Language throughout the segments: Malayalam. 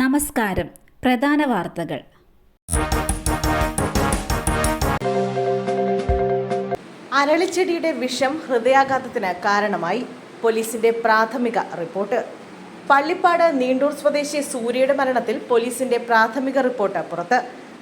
നമസ്കാരം. പ്രധാന വാർത്തകൾ. അരളിച്ചെടിയുടെ വിഷം ഹൃദയാഘാതത്തിന് കാരണമായി. പോലീസിന്റെ പ്രാഥമിക റിപ്പോർട്ട്. പള്ളിപ്പാട് നീണ്ടൂർ സ്വദേശി സൂര്യയുടെ മരണത്തിൽ പോലീസിന്റെ പ്രാഥമിക റിപ്പോർട്ട് പുറത്ത്.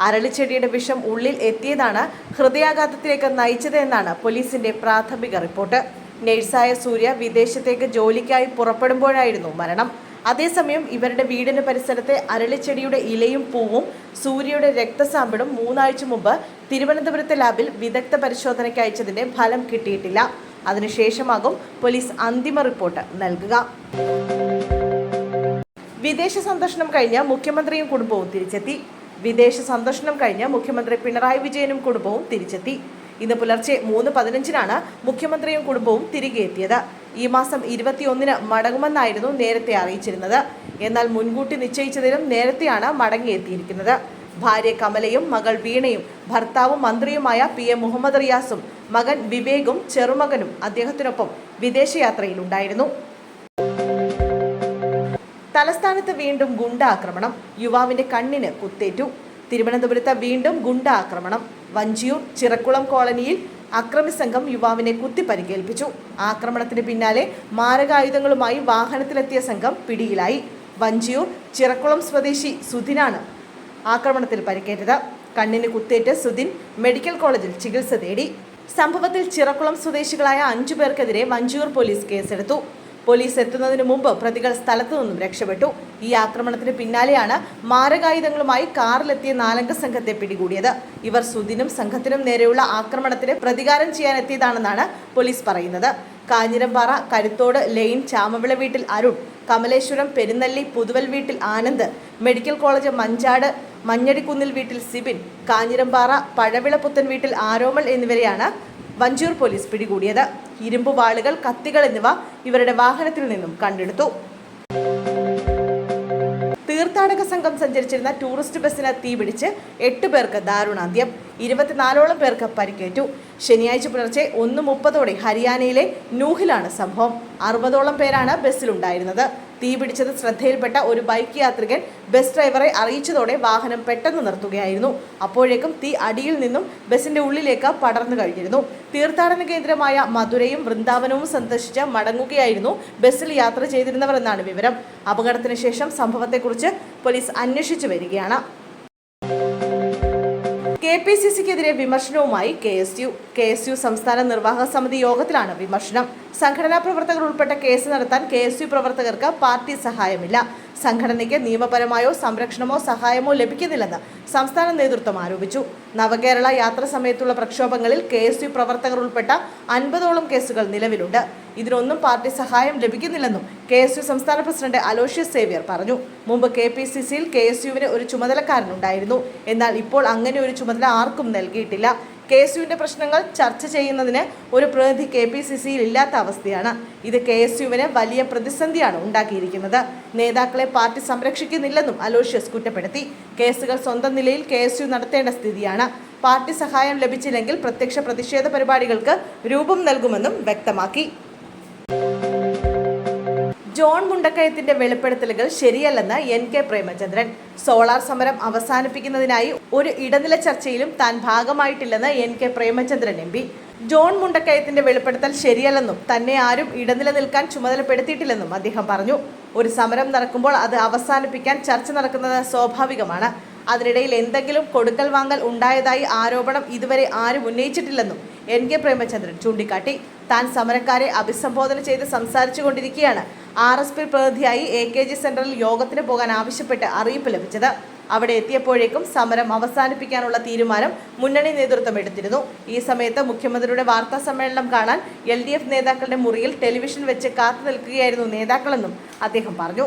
അരളിച്ചെടിയുടെ വിഷം ഉള്ളിൽ എത്തിയതാണ് ഹൃദയാഘാതത്തിലേക്ക് നയിച്ചതെന്നാണ് പോലീസിന്റെ പ്രാഥമിക റിപ്പോർട്ട്. നഴ്സായ സൂര്യ വിദേശത്തേക്ക് ജോലിക്കായി പുറപ്പെടുമ്പോഴായിരുന്നു മരണം. അതേസമയം ഇവരുടെ വീടിന്റെ പരിസരത്തെ അരളിച്ചെടിയുടെ ഇലയും പൂവും സൂര്യയുടെ രക്തസാമ്പിളും മൂന്നാഴ്ച മുമ്പ് തിരുവനന്തപുരത്തെ ലാബിൽ വിദഗ്ധ പരിശോധനയ്ക്ക് അയച്ചതിന്റെ ഫലം കിട്ടിയിട്ടില്ല. അതിനുശേഷമാകും പോലീസ് അന്തിമ റിപ്പോർട്ട് നൽകുക. വിദേശ സന്ദർശനം കഴിഞ്ഞ മുഖ്യമന്ത്രിയും കുടുംബവും തിരിച്ചെത്തി. വിദേശ സന്ദർശനം കഴിഞ്ഞ മുഖ്യമന്ത്രി പിണറായി വിജയനും കുടുംബവും തിരിച്ചെത്തി. ഇന്ന് പുലർച്ചെ മൂന്ന് പതിനഞ്ചിനാണ് മുഖ്യമന്ത്രിയും കുടുംബവും തിരികെ എത്തിയത്. ഈ മാസം ഇരുപത്തിയൊന്നിന് മടങ്ങുമെന്നായിരുന്നു നേരത്തെ അറിയിച്ചിരുന്നത്. എന്നാൽ മുൻകൂട്ടി നിശ്ചയിച്ചതിലും നേരത്തെയാണ് മടങ്ങിയെത്തിയിരിക്കുന്നത്. ഭാര്യ കമലയും മകൾ വീണയും ഭർത്താവും മന്ത്രിയുമായ പി എം മുഹമ്മദ് റിയാസും മകൻ വിവേകും ചെറുമകനും അദ്ദേഹത്തിനൊപ്പം വിദേശയാത്രയിലുണ്ടായിരുന്നു. തലസ്ഥാനത്ത് വീണ്ടും ഗുണ്ടാക്രമണം. യുവാവിന്റെ കണ്ണിന് കുത്തേറ്റു. തിരുവനന്തപുരത്ത് വീണ്ടും ഗുണ്ടാക്രമണം. വഞ്ചിയൂർ ചിറക്കുളം കോളനിയിൽ അക്രമി സംഘം യുവാവിനെ കുത്തി പരിക്കേൽപ്പിച്ചു ആക്രമണത്തിന് പിന്നാലെ മാരകായുധങ്ങളുമായി വാഹനത്തിലെത്തിയ സംഘം പിടിയിലായി. വഞ്ചിയൂർ ചിറക്കുളം സ്വദേശി സുധിനാണ് ആക്രമണത്തിൽ പരിക്കേറ്റത്. കണ്ണിന് കുത്തേറ്റ് സുധിൻ മെഡിക്കൽ കോളേജിൽ ചികിത്സ തേടി. സംഭവത്തിൽ ചിറക്കുളം സ്വദേശികളായ അഞ്ചു പേർക്കെതിരെ വഞ്ചിയൂർ പോലീസ് കേസെടുത്തു. പോലീസ് എത്തുന്നതിന് മുമ്പ് പ്രതികൾ സ്ഥലത്തു നിന്നും രക്ഷപ്പെട്ടു. ഈ ആക്രമണത്തിന് പിന്നാലെയാണ് മാരകായുധങ്ങളുമായി കാറിലെത്തിയ നാലംഗ സംഘത്തെ പിടികൂടിയത്. ഇവർ സുദിനും സംഘത്തിനും നേരെയുള്ള ആക്രമണത്തിന് പ്രതികാരം ചെയ്യാൻ എത്തിയതാണെന്നാണ് പോലീസ് പറയുന്നത്. കാഞ്ഞിരമ്പാറ കരുത്തോട് ലെയിൻ ചാമവിള വീട്ടിൽ അരുൺ കമലേശ്വരം പെരുന്നല്ലി പുതുവൽ വീട്ടിൽ ആനന്ദ് മെഡിക്കൽ കോളേജ് മഞ്ചാട് മഞ്ഞടിക്കുന്നിൽ വീട്ടിൽ സിബിൻ കാഞ്ഞിരമ്പാറ പഴവിളപ്പുത്തൻ വീട്ടിൽ ആരോമൽ എന്നിവരെയാണ് വഞ്ചൂർ പോലീസ് പിടികൂടിയത്. ഇരുമ്പ് വാളുകൾ കത്തികൾ എന്നിവ ഇവരുടെ വാഹനത്തിൽ നിന്നും കണ്ടെടുത്തു. തീർത്ഥാടക സംഘം സഞ്ചരിച്ചിരുന്ന ടൂറിസ്റ്റ് ബസ്സിന് തീപിടിച്ച് എട്ട് പേർക്ക് ദാരുണാന്ത്യം. ഇരുപത്തിനാലോളം പേർക്ക് പരിക്കേറ്റു. ശനിയാഴ്ച പുലർച്ചെ ഒന്ന് മുപ്പതോടെ ഹരിയാനയിലെ നൂഹിലാണ് സംഭവം. അറുപതോളം പേരാണ് ബസ്സിലുണ്ടായിരുന്നത്. തീപിടിച്ചത് ശ്രദ്ധയിൽപ്പെട്ട ഒരു ബൈക്ക് യാത്രികൻ ബസ് ഡ്രൈവറെ അറിയിച്ചതോടെ വാഹനം പെട്ടെന്ന് നിർത്തുകയായിരുന്നു. അപ്പോഴേക്കും തീ അടിയിൽ നിന്നും ബസിന്റെ ഉള്ളിലേക്ക് പടർന്നു കഴിഞ്ഞിരുന്നു. തീർത്ഥാടന കേന്ദ്രമായ മധുരയും വൃന്ദാവനവും സന്ദർശിച്ച് മടങ്ങുകയായിരുന്നു ബസ്സിൽ യാത്ര ചെയ്തിരുന്നവർ എന്നാണ് വിവരം. അപകടത്തിന് ശേഷം സംഭവത്തെക്കുറിച്ച് പോലീസ് അന്വേഷിച്ചു വരികയാണ്. കെ പി സി സിക്കെതിരെ വിമർശനവുമായി K S U K S U സംസ്ഥാന നിർവാഹക സമിതി യോഗത്തിലാണ് വിമർശനം. സംഘടനാ പ്രവർത്തകർ ഉൾപ്പെട്ട കേസ് നടത്താൻ കെ എസ് യു പ്രവർത്തകർക്ക് പാർട്ടി സഹായമില്ല. സംഘടനയ്ക്ക് നിയമപരമായോ സംരക്ഷണമോ സഹായമോ ലഭിക്കുന്നില്ലെന്ന് സംസ്ഥാന നേതൃത്വം ആരോപിച്ചു. നവകേരള യാത്ര സമയത്തുള്ള പ്രക്ഷോഭങ്ങളിൽ കെ എസ് യു പ്രവർത്തകർ ഉൾപ്പെട്ട അൻപതോളം കേസുകൾ നിലവിലുണ്ട്. ഇതിനൊന്നും പാർട്ടി സഹായം ലഭിക്കുന്നില്ലെന്നും കെ എസ് യു സംസ്ഥാന പ്രസിഡന്റ് അലോഷ്യസ് സേവ്യർ പറഞ്ഞു. മുമ്പ് കെ പി സി സിയിൽ കെ എസ് യുവിന് ഒരു ചുമതലക്കാരനുണ്ടായിരുന്നു. എന്നാൽ ഇപ്പോൾ അങ്ങനെ ഒരു ചുമതല ആർക്കും നൽകിയിട്ടില്ല. കെ എസ് യുവിന്റെ പ്രശ്നങ്ങൾ ചർച്ച ചെയ്യുന്നതിന് ഒരു പ്രതിനിധി കെ പി സി സിയിൽ ഇല്ലാത്ത അവസ്ഥയാണ്. ഇത് കെ എസ് യുവിന് വലിയ പ്രതിസന്ധിയാണ് ഉണ്ടാക്കിയിരിക്കുന്നത്. നേതാക്കളെ പാർട്ടി സംരക്ഷിക്കുന്നില്ലെന്നും അലോഷ്യസ് കുറ്റപ്പെടുത്തി. കേസുകൾ സ്വന്തം നിലയിൽ കെ എസ് യു നടത്തേണ്ട സ്ഥിതിയാണ്. പാർട്ടി സഹായം ലഭിച്ചില്ലെങ്കിൽ പ്രത്യക്ഷ പ്രതിഷേധ പരിപാടികൾക്ക് രൂപം നൽകുമെന്നും വ്യക്തമാക്കി. ജോൺ മുണ്ടക്കയത്തിന്റെ വെളിപ്പെടുത്തലുകൾ ശരിയല്ലെന്ന് എൻ കെ പ്രേമചന്ദ്രൻ. സോളാർ സമരം അവസാനിപ്പിക്കുന്നതിനായി ഒരു ഇടനില ചർച്ചയിലും താൻ ഭാഗമായിട്ടില്ലെന്ന് N K Premachandran M P. John മുണ്ടക്കയത്തിന്റെ വെളിപ്പെടുത്തൽ ശരിയല്ലെന്നും തന്നെ ആരും ഇടനില നിൽക്കാൻ ചുമതലപ്പെടുത്തിയിട്ടില്ലെന്നും അദ്ദേഹം പറഞ്ഞു. ഒരു സമരം നടക്കുമ്പോൾ അത് അവസാനിപ്പിക്കാൻ ചർച്ച നടക്കുന്നത് സ്വാഭാവികമാണ്. അതിനിടയിൽ എന്തെങ്കിലും കൊടുക്കൽ വാങ്ങൽ ഉണ്ടായതായി ആരോപണം ഇതുവരെ ആരും ഉന്നയിച്ചിട്ടില്ലെന്നും എൻ കെ പ്രേമചന്ദ്രൻ ചൂണ്ടിക്കാട്ടി. താൻ സമരക്കാരെ അഭിസംബോധന ചെയ്ത് സംസാരിച്ചു കൊണ്ടിരിക്കുകയാണ്. ആർ എസ് പി പ്രതിനിധിയായി എ കെ ജി സെന്ററിൽ യോഗത്തിന് പോകാൻ ആവശ്യപ്പെട്ട് അറിയിപ്പ് ലഭിച്ചത്. അവിടെ എത്തിയപ്പോഴേക്കും സമരം അവസാനിപ്പിക്കാനുള്ള തീരുമാനം മുന്നണി നേതൃത്വം എടുത്തിരുന്നു. ഈ സമയത്ത് മുഖ്യമന്ത്രിയുടെ വാർത്താ സമ്മേളനം കാണാൻ എൽ ഡി എഫ് നേതാക്കളുടെ മുറിയിൽ ടെലിവിഷൻ വെച്ച് കാത്തു നിൽക്കുകയായിരുന്നു നേതാക്കളെന്നും അദ്ദേഹം പറഞ്ഞു.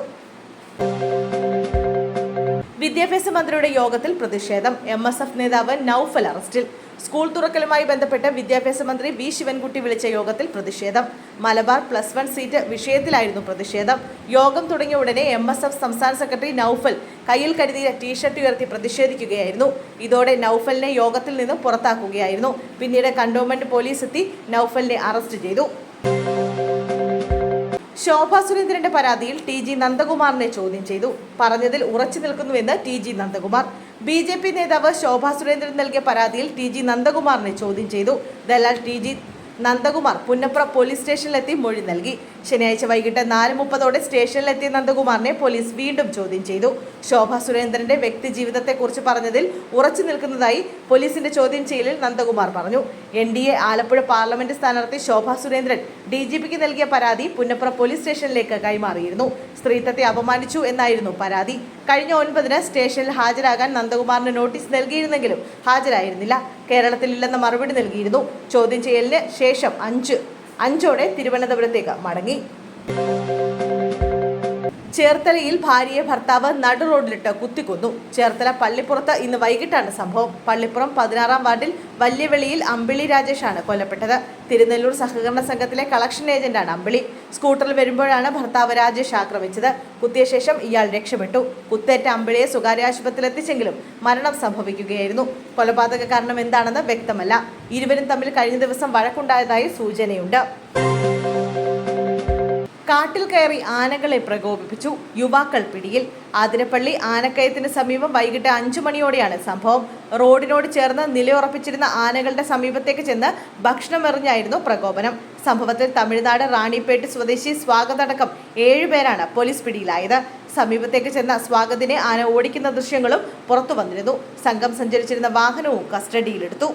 വിദ്യാഭ്യാസ മന്ത്രിയുടെ യോഗത്തിൽ പ്രതിഷേധം. എം എസ് എഫ് നേതാവ് നൌഫൽ അറസ്റ്റിൽ. സ്കൂൾ തുറക്കലുമായി ബന്ധപ്പെട്ട് വിദ്യാഭ്യാസ മന്ത്രി വി ശിവൻകുട്ടി വിളിച്ച യോഗത്തിൽ പ്രതിഷേധം. മലബാർ പ്ലസ് വൺ സീറ്റ് വിഷയത്തിലായിരുന്നു പ്രതിഷേധം. യോഗം തുടങ്ങിയ ഉടനെ എം എസ് എഫ് സംസ്ഥാന സെക്രട്ടറി നൌഫൽ കയ്യിൽ കരുതിയ ടീഷർട്ട് ഉയർത്തി പ്രതിഷേധിക്കുകയായിരുന്നു. ഇതോടെ നൌഫലിനെ യോഗത്തിൽ നിന്ന് പുറത്താക്കുകയായിരുന്നു. പിന്നീട് കണ്ടോൺമെന്റ് പോലീസ് എത്തി നൌഫലിനെ അറസ്റ്റ് ചെയ്തു. ശോഭാ സുരേന്ദ്രന്റെ പരാതിയിൽ ടി ജി നന്ദകുമാറിനെ ചോദ്യം ചെയ്തു. പറഞ്ഞതിൽ ഉറച്ചു നിൽക്കുന്നുവെന്ന് T G Nandakumar. B J P നേതാവ് ശോഭാ സുരേന്ദ്രൻ നൽകിയ പരാതിയിൽ ടി ജി നന്ദകുമാറിനെ ചോദ്യം ചെയ്തു. Dalal T G Nandakumar Punnapra police സ്റ്റേഷനിലെത്തി മൊഴി നൽകി. ശനിയാഴ്ച വൈകിട്ട് നാല് മുപ്പതോടെ സ്റ്റേഷനിലെത്തിയ നന്ദകുമാറിനെ പോലീസ് വീണ്ടും ചോദ്യം ചെയ്തു. ശോഭ സുരേന്ദ്രന്റെ വ്യക്തി ജീവിതത്തെക്കുറിച്ച് പറഞ്ഞതിൽ ഉറച്ചു നിൽക്കുന്നതായി പോലീസിന്റെ ചോദ്യം ചെയ്യലിൽ നന്ദകുമാർ പറഞ്ഞു. N D A Alappuzha parliament സ്ഥാനാർത്ഥി ശോഭ സുരേന്ദ്രൻ ഡി ജി പിക്ക് നൽകിയ പരാതി പുന്നപ്ര പോലീസ് സ്റ്റേഷനിലേക്ക് കൈമാറിയിരുന്നു. സ്ത്രീത്വത്തെ അപമാനിച്ചു എന്നായിരുന്നു പരാതി. കഴിഞ്ഞ ഒൻപതിന് സ്റ്റേഷനിൽ ഹാജരാകാൻ നന്ദകുമാറിന് നോട്ടീസ് നൽകിയിരുന്നെങ്കിലും ഹാജരായിരുന്നില്ല. കേരളത്തിലില്ലെന്ന മറുപടി നൽകിയിരുന്നു. ചോദ്യം ചെയ്യലിന് ശേഷം അഞ്ച് അഞ്ചോടെ തിരുവനന്തപുരത്തേക്ക് മടങ്ങി. ചേർത്തലയിൽ ഭാര്യയെ ഭർത്താവ് നടു റോഡിലിട്ട് കുത്തിക്കൊന്നു. ചേർത്തല പള്ളിപ്പുറത്ത് ഇന്ന് വൈകിട്ടാണ് സംഭവം. പള്ളിപ്പുറം പതിനാറാം വാർഡിൽ വല്യവെളിയിൽ അമ്പിളി രാജേഷാണ് കൊല്ലപ്പെട്ടത്. തിരുനെല്ലൂർ സഹകരണ സംഘത്തിലെ കളക്ഷൻ ഏജന്റാണ് അമ്പിളി. സ്കൂട്ടറിൽ വരുമ്പോഴാണ് ഭർത്താവ് രാജേഷ് ആക്രമിച്ചത്. കുത്തിയ ശേഷം ഇയാൾ രക്ഷപ്പെട്ടു. കുത്തേറ്റ അമ്പിളിയെ സ്വകാര്യ ആശുപത്രിയിൽ എത്തിച്ചെങ്കിലും മരണം സംഭവിക്കുകയായിരുന്നു. കൊലപാതക കാരണം എന്താണെന്ന് വ്യക്തമല്ല. ഇരുവരും തമ്മിൽ കഴിഞ്ഞ ദിവസം വഴക്കുണ്ടായതായി സൂചനയുണ്ട്. കാട്ടിൽ കയറി ആനകളെ പ്രകോപിപ്പിച്ചു. യുവാക്കൾ പിടിയിൽ. ആതിരപ്പള്ളി ആനക്കയത്തിന് സമീപം വൈകിട്ട് അഞ്ചു മണിയോടെയാണ് സംഭവം. റോഡിനോട് ചേർന്ന് നിലയുറപ്പിച്ചിരുന്ന ആനകളുടെ സമീപത്തേക്ക് ചെന്ന് ഭക്ഷണമെറിഞ്ഞായിരുന്നു പ്രകോപനം. സംഭവത്തിൽ തമിഴ്നാട് റാണിപ്പേട്ട് സ്വദേശി സ്വാഗതടക്കം ഏഴുപേരാണ് പോലീസ് പിടിയിലായത്. സമീപത്തേക്ക് ചെന്ന സ്വാഗതിനെ ആന ഓടിക്കുന്ന ദൃശ്യങ്ങളും പുറത്തു വന്നിരുന്നു. സംഘം സഞ്ചരിച്ചിരുന്ന വാഹനവും കസ്റ്റഡിയിലെടുത്തു.